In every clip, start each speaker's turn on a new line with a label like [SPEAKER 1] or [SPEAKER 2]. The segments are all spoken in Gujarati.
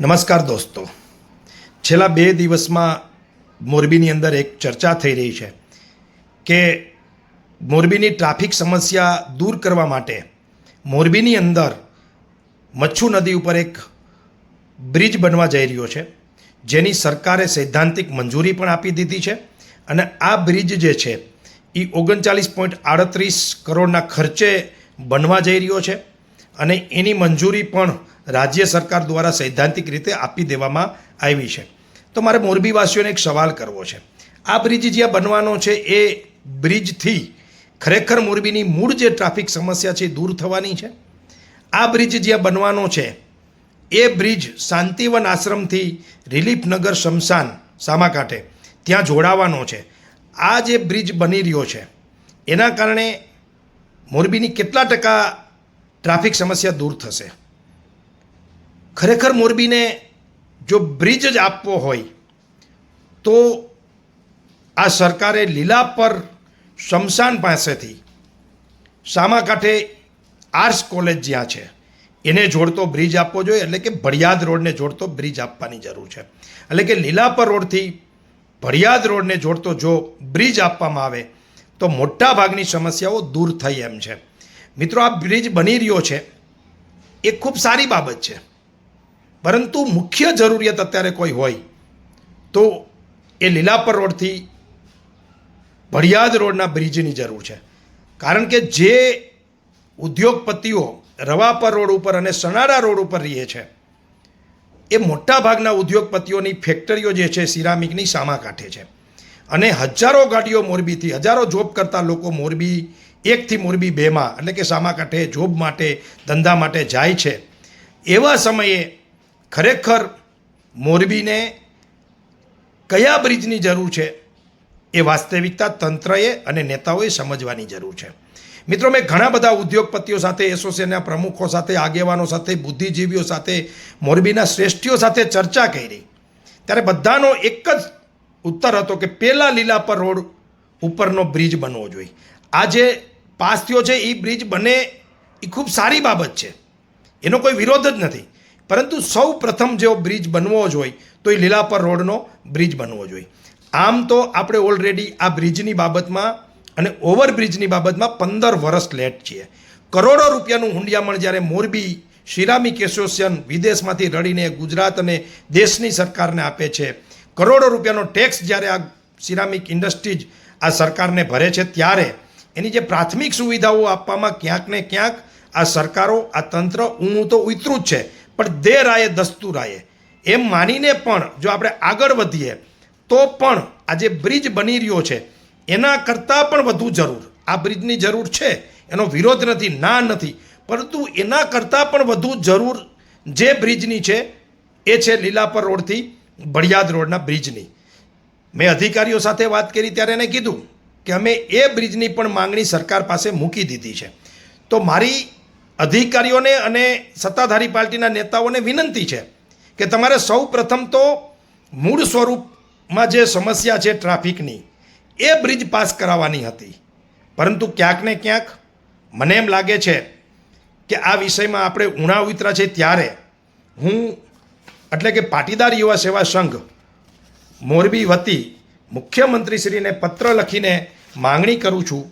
[SPEAKER 1] નમસ્કાર દોસ્તો. છેલ્લા બે દિવસમાં મોરબીની અંદર એક ચર્ચા થઈ રહી છે કે મોરબીની ટ્રાફિક સમસ્યા દૂર કરવા માટે મોરબીની અંદર મચ્છુ નદી ઉપર એક બ્રિજ બનવા જઈ રહ્યો છે. જેની સરકારે સૈદ્ધાંતિક મંજૂરી પણ આપી દીધી છે અને આ બ્રિજ જે છે એ ઓગણચાલીસ પોઈન્ટ આડત્રીસ કરોડના ખર્ચે બનવા જઈ રહ્યો છે. અને એની મંજૂરી પણ રાજ્ય સરકાર દ્વારા સૈદ્ધાંતિક રીતે આપી દેવામાં આવી છે. તો મારે મોરબીવાસીઓને એક સવાલ કરવો છે. આ બ્રિજ જ્યાં બનવાનો છે, એ બ્રિજથી ખરેખર મોરબીની મૂળ જે ટ્રાફિક સમસ્યા છે દૂર થવાની છે? આ બ્રિજ જ્યાં બનવાનો છે, એ બ્રિજ શાંતિવન આશ્રમથી રિલીફનગર શમશાન સામાકાંઠે ત્યાં જોડાવાનો છે. આ જે બ્રિજ બની રહ્યો છે, એના કારણે મોરબીની કેટલા ટકા ટ્રાફિક સમસ્યા દૂર થશે. ખરેખર મોરબીને જો બ્રિજ જ આપવો હોય, તો આ સરકારે લીલા પર શમશાન પાસેથી સામાકાંઠે આર્ટ્સ કોલેજ જ્યાં છે, એને જોડતો બ્રિજ આપવો જોઈએ. એટલે કે ભડિયાદ રોડને જોડતો બ્રિજ આપવાની જરૂર છે. એટલે કે લીલાપર રોડથી ભડિયાદ રોડને જોડતો જો બ્રિજ આપવામાં આવે, તો મોટા ભાગની સમસ્યાઓ દૂર થઈ એમ છે. મિત્રો, આ બ્રિજ બની રહ્યો છે. એ ખૂબ સારી બાબત છે. પરંતુ મુખ્ય જરૂરિયાત અત્યારે કોઈ હોય, તો એ લીલાપર રોડથી ભડિયાદ રોડના બ્રિજની જરૂર છે. કારણ કે જે ઉદ્યોગપતિઓ રવાપર રોડ ઉપર અને સનાડા રોડ ઉપર રહે છે, એ મોટા ભાગના ઉદ્યોગપતિઓની ફેક્ટરીઓ જે છે, સિરામિકની સામા કાંઠે છે. અને હજારો ગાડીઓ મોરબીથી, હજારો જોબ કરતા લોકો મોરબી એકથી મોરબી બેમાં, એટલે કે સામા કાંઠે, જોબ માટે, ધંધા માટે જાય છે. એવા સમયે ખરેખર મોરબીને કયા બ્રિજની જરૂર છે એ વાસ્તવિકતા તંત્રએ અને નેતાઓએ સમજવાની જરૂર છે. મિત્રો, મેં ઘણા બધા ઉદ્યોગપતિઓ સાથે, એસોસિએશનના પ્રમુખો સાથે, આગેવાનો સાથે, બુદ્ધિજીવીઓ સાથે, મોરબીના શ્રેષ્ઠીઓ સાથે ચર્ચા કરી. ત્યારે બધાનો એક જ ઉત્તર હતો કે પેલા લીલા પર રોડ ઉપરનો બ્રિજ બનવો જોઈએ. આ જે પાસ થયો છે એ બ્રિજ બને એ ખૂબ સારી બાબત છે. એનો કોઈ વિરોધ જ નથી. પરંતુ સૌ પ્રથમ જેવો બ્રિજ બનવો જોઈએ તો એ લીલાપર રોડનો બ્રિજ બનવો જોઈએ. આમ તો આપણે ઓલરેડી આ બ્રિજની બાબતમાં અને ઓવરબ્રિજની બાબતમાં પંદર વર્ષ લેટ છીએ. કરોડો રૂપિયાનું હુંડિયામણ જ્યારે મોરબી સિરામિક એસોસિએશન વિદેશમાંથી રડીને ગુજરાત અને દેશની સરકારને આપે છે, કરોડો રૂપિયાનો ટેક્સ જ્યારે આ સિરામિક ઇન્ડસ્ટ્રીઝ આ સરકારને ભરે છે, ત્યારે એની જે પ્રાથમિક સુવિધાઓ આપવામાં ક્યાંક ને ક્યાંક આ સરકારો, આ તંત્ર ઊંઘું તો ઉતરું જ છે, પણ દે રાયે દસ્તુર આયે એમ માનીને પણ જો આપણે આગળ વધીએ, તો પણ આ જે બ્રિજ બની રહ્યો છે, એના કરતાં પણ વધુ જરૂર. આ બ્રિજની જરૂર છે, એનો વિરોધ નથી, ના નથી, પરંતુ એના કરતાં પણ વધુ જરૂર જે બ્રિજની છે, એ છે લીલાપર રોડથી ભડિયાદ રોડના બ્રિજની. મેં અધિકારીઓ સાથે વાત કરી ત્યારે એને કીધું કે અમે એ બ્રિજની પણ માંગણી સરકાર પાસે મૂકી દીધી છે. તો મારી અધિકારીઓને અને સત્તાધારી પાર્ટીના નેતાઓને વિનંતી છે કે તમારે સૌ પ્રથમ તો મૂળ સ્વરૂપમાં જે સમસ્યા છે ટ્રાફિકની, એ બ્રિજ પાસ કરાવવાની હતી. પરંતુ ક્યાંક ને ક્યાંક મને એમ લાગે છે કે આ વિષયમાં આપણે ઉણા ઉતરા છે ત્યારે હું, એટલે કે પાટીદાર યુવા સેવા સંઘ, મોરબી વતી મુખ્યમંત્રીશ્રીને પત્ર લખીને માંગણી કરું છું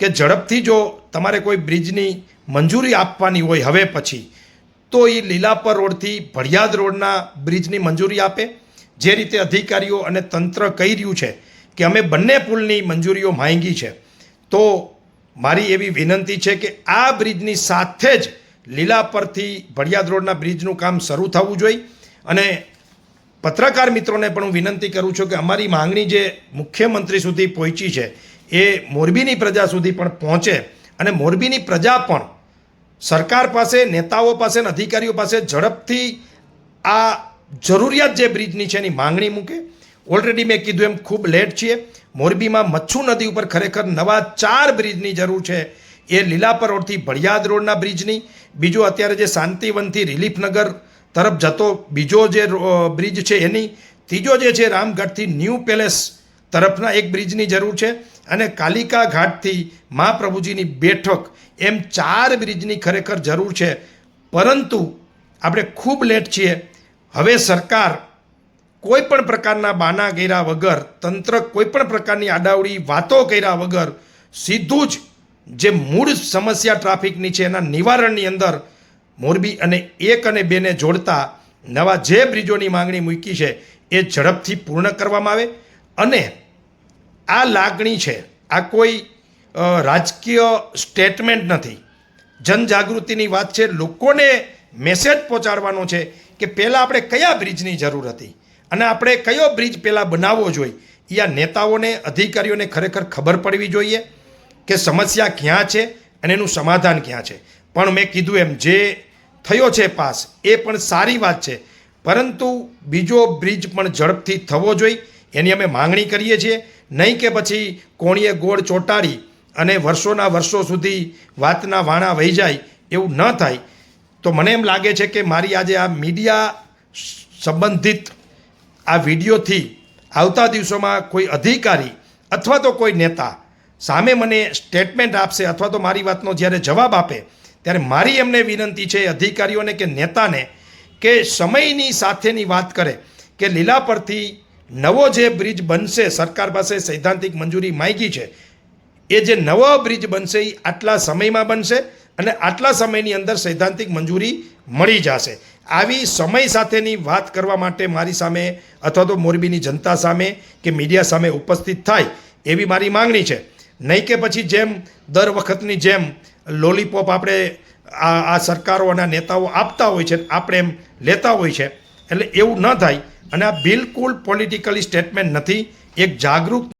[SPEAKER 1] કે ઝડપથી જો તમારે કોઈ બ્રિજની મંજૂરી આપવાની હોય હવે પછી, તો એ લીલાપર રોડથી ભડિયાદ રોડના બ્રિજની મંજૂરી આપે. જે રીતે અધિકારીઓ અને તંત્ર કહી રહ્યું છે કે અમે બંને પુલની મંજૂરીઓ માંગી છે, તો મારી એવી વિનંતી છે કે આ બ્રિજની સાથે જ લીલા પરથી ભડિયાદ રોડના બ્રિજનું કામ શરૂ થવું જોઈએ અને પત્રકાર મિત્રોને પણ હું વિનંતી કરું છું કે અમારી માંગણી જે મુખ્યમંત્રી સુધી પહોંચી છે, એ મોરબીની પ્રજા સુધી પણ પહોંચે અને મોરબીની પ્રજા પણ સરકાર પાસે, નેતાઓ પાસે અને અધિકારીઓ પાસે ઝડપથી આ જરૂરિયાત જે બ્રિજની છે એની માંગણી મૂકે. ઓલરેડી મેં કીધું એમ ખૂબ લેટ છીએ. મોરબીમાં મચ્છુ નદી ઉપર ખરેખર નવા ચાર બ્રિજની જરૂર છે. એ લીલાપર રોડથી ભડિયાદ રોડના બ્રિજની. બીજું અત્યારે જે શાંતિવનથી રિલીફનગર તરફ જતો, બીજો જે બ્રિજ છે એની, ત્રીજો જે છે રામગઢથી ન્યૂ પેલેસ તરફના એક બ્રિજની જરૂર છે અને કાલિકા ઘાટથી મહાપ્રભુજીની બેઠક એમ ચાર બ્રિજની ખરેખર જરૂર છે. પરંતુ આપણે ખૂબ લેટ છીએ. હવે સરકાર કોઈ પણ પ્રકારના બાના કર્યા વગર, તંત્ર કોઈ પણ પ્રકારની આડાવડી વાતો કર્યા વગર સીધું જ જે મૂળ સમસ્યા ટ્રાફિકની છે એના નિવારણની અંદર મોરબી અને એક અને બેને જોડતા નવા જે બ્રિજોની માંગણી મૂકી છે, એ ઝડપથી પૂર્ણ કરવામાં આવે અને આ લાગણી છે, આ કોઈ રાજકીય સ્ટેટમેન્ટ નથી. જનજાગૃતિની વાત છે, લોકોને મેસેજ પહોંચાડવાનો છે કે પહેલાં આપણે કયા બ્રિજની જરૂર હતી અને આપણે કયો બ્રિજ પહેલાં બનાવવો જોઈએ. એ આ નેતાઓને, અધિકારીઓને ખરેખર ખબર પડવી જોઈએ કે સમસ્યા ક્યાં છે અને એનું સમાધાન ક્યાં છે. પણ મેં કીધું એમ, જે થયો છે પાસ, એ પણ સારી વાત છે. પરંતુ બીજો બ્રિજ પણ ઝડપથી થવો જોઈએ, એની અમે માંગણી કરીએ છીએ. નહીં કે પછી કોણીએ ગોળ ચોંટાડી અને વર્ષોના વર્ષો સુધી વાતના વાણા વહી જાય, એવું ન થાય. તો મને એમ લાગે છે કે મારી આજે આ મીડિયા સંબંધિત આ વિડીયોથી આવતા દિવસોમાં કોઈ અધિકારી અથવા તો કોઈ નેતા સામે મને સ્ટેટમેન્ટ આપશે અથવા તો મારી વાતનો જ્યારે જવાબ આપે ત્યારે મારી એમને વિનંતી છે અધિકારીઓને કે નેતાને કે સમયની સાથેની વાત કરે કે લીલા પરથી નવો જે બ્રિજ બનશે, સરકાર પાસે સૈદ્ધાંતિક મંજૂરી માંગી છે, એ જે નવો બ્રિજ બનશે એ આટલા સમયમાં બનશે અને આટલા સમયની અંદર સૈદ્ધાંતિક મંજૂરી મળી જશે. આવી સમય સાથેની વાત કરવા માટે મારી સામે અથવા તો મોરબીની જનતા સામે કે મીડિયા સામે ઉપસ્થિત થાય એવી મારી માંગણી છે. નહીં કે પછી જેમ દર વખતની જેમ લોલીપોપ આપણે આ આ સરકારો અને નેતાઓ આપતા હોય છે, આપણે એમ લેતા હોય છે. એટલે એવું ન થાય અને આ બિલકુલ પોલિટિકલી સ્ટેટમેન્ટ નથી, એક જાગૃત